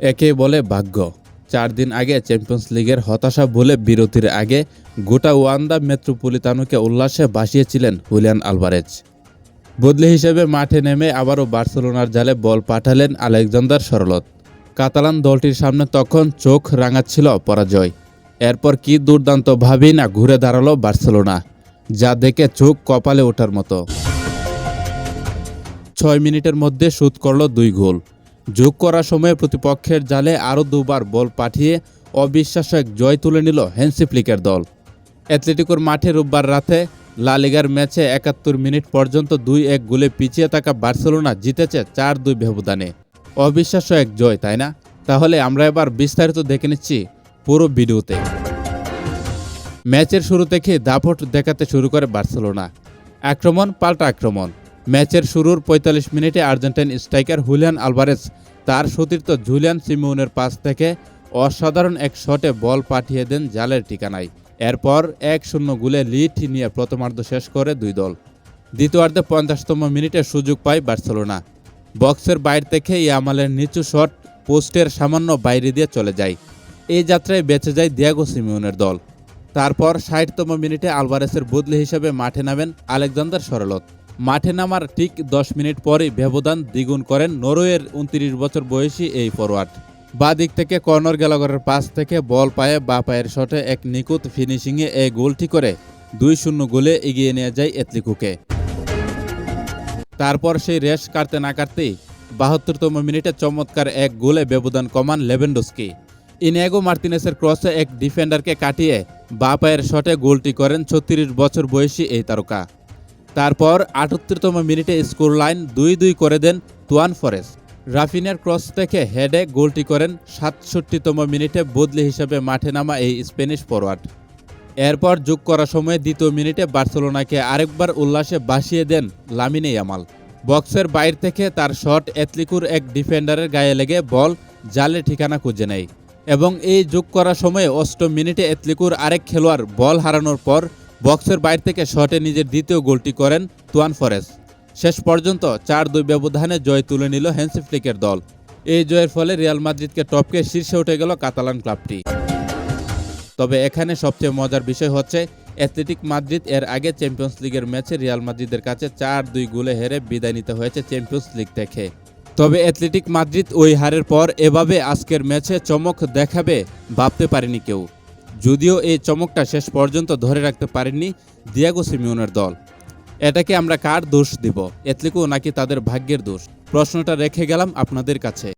একে বলে ভাগ্য। চার দিন আগে চ্যাম্পিয়ন্স লিগের হতাশা বলে বিরতির আগে গোটা ওয়ান্দা মেট্রোপলিতানোকে উল্লাসে ভাসিয়েছিলেন হুলিয়ান আলভারেজ। বদলি হিসেবে মাঠে নেমে আবারও বার্সেলোনার জালে বল পাঠালেন আলেকজান্ডার সরলত কাতালান দলটির সামনে তখন চোখ রাঙাচ্ছিল পরাজয়। এরপর কি দুর্দান্তভাবেই না ঘুরে দাঁড়াল বার্সেলোনা, যা দেখে চোখ কপালে ওঠার মতো। ছয় মিনিটের মধ্যে শুট করল দুই গোল। যোগ করার সময় প্রতিপক্ষের জালে আরও দুবার বল পাঠিয়ে অবিশ্বাস্য এক জয় তুলে নিল হ্যান্সি ফ্লিকের দল। অ্যাথলেটিকোর মাঠে রোববার রাতে লা লিগার ম্যাচে একাত্তর মিনিট পর্যন্ত দুই এক গোলে পিছিয়ে থাকা বার্সেলোনা জিতেছে চার দুই ব্যবধানে। অবিশ্বাস্য এক জয়, তাই না? তাহলে আমরা এবার বিস্তারিত দেখে নিচ্ছি পুরো ভিডিওতে। ম্যাচের শুরু থেকে দাপট দেখাতে শুরু করে বার্সেলোনা। আক্রমণ পাল্টা আক্রমণ। ম্যাচের শুরুর ৪৫ মিনিটে আর্জেন্টাইন স্ট্রাইকার হুলিয়ান আলভারেজ তার সতীর্থ জুলিয়ান সিমোনের পাস থেকে অসাধারণ এক শটে বল পাঠিয়ে দেন জালের ঠিকানায়। এরপর এক শূন্য গোলে লিড নিয়ে প্রথমার্ধ শেষ করে দুই দল। দ্বিতীয়ার্ধে পঞ্চাশতম মিনিটে সুযোগ পায় বার্সেলোনা। বক্সের বাইরে থেকে ইয়ামালের নিচু শট পোস্টের সামান্য বাইরে দিয়ে চলে যায়। এই যাত্রায় বেঁচে যায় দিয়াগো সিমিউনের দল। তারপর ষাটতম মিনিটে আলভারেসের বদলি হিসেবে মাঠে নামেন আলেকজান্ডার সরলত মাঠে নামার ঠিক দশ মিনিট পরেই ব্যবধান দ্বিগুণ করেন নরওয়ের উনত্রিশ বছর বয়সী এই ফরওয়ার্ড বা দিক থেকে কর্নর গেলাগরের পাশ থেকে বল পায়ে বা পায়ের শটে এক নিখুঁত ফিনিশিংয়ে এই গোলটি করে দুই শূন্য গোলে এগিয়ে নিয়ে যায় এতলিকুকে তারপর সেই রেস কাটতে না কাটতেই বাহাত্তরতম মিনিটে চমৎকার এক গোলে ব্যবধান কমান লেভেন্ডোস্কি। ইনিয়াগো মার্তিনেসের ক্রসে এক ডিফেন্ডারকে কাটিয়ে বা পায়ের শটে গোলটি করেন ছত্রিশ বছর বয়সী এই তারকা। তারপর আটাত্তরতম মিনিটে স্কোর লাইন দুই দুই করে দেন তুয়ান ফরেস্ট রাফিনের ক্রস থেকে হেডে গোলটি করেন সাতষট্টিতম মিনিটে বদলি হিসেবে মাঠে নামা এই স্প্যানিশ ফরওয়ার্ড এরপর যোগ করার সময় দ্বিতীয় মিনিটে বার্সেলোনাকে আরেকবার উল্লাসে ভাসিয়ে দেন লামিনে ইয়ামাল। বক্সের বাইর থেকে তার শট এতলিকুর এক ডিফেন্ডারের গায়ে লেগে বল জালে ঠিকানা খুঁজে নেয়। এবং এই যোগ করার সময়ে অষ্টম মিনিটে এতলিকুর আরেক খেলোয়াড় বল হারানোর পর বক্সের বাইরে থেকে শটে নিজের দ্বিতীয় গোলটি করেন তুয়ান ফরেস। শেষ পর্যন্ত চার দুই ব্যবধানে জয় তুলে নিল হ্যান্সি ফ্লিকের দল। এই জয়ের ফলে রিয়াল মাদ্রিদকে টপকে শীর্ষে উঠে গেল কাতালান ক্লাবটি। তবে এখানে সবচেয়ে মজার বিষয় হচ্ছে, অ্যাথলেটিক মাদ্রিদ এর আগে চ্যাম্পিয়ন্স লিগের ম্যাচে রিয়াল মাদ্রিদের কাছে চার দুই গোলে হেরে বিদায় নিতে হয়েছে চ্যাম্পিয়ন্স লিগ থেকে। তবে অ্যাথলেটিক মাদ্রিদ ওই হারের পর এভাবে আজকের ম্যাচে চমক দেখাবে ভাবতে পারেনি কেউ। যদিও এই চমকটা শেষ পর্যন্ত ধরে রাখতে পারেননি দিয়াগো সিমিউনের দল। এটাকে আমরা কার দোষ দিব? এতলিকো নাকি তাদের ভাগ্যের দোষ? প্রশ্নটা রেখে গেলাম আপনাদের কাছে।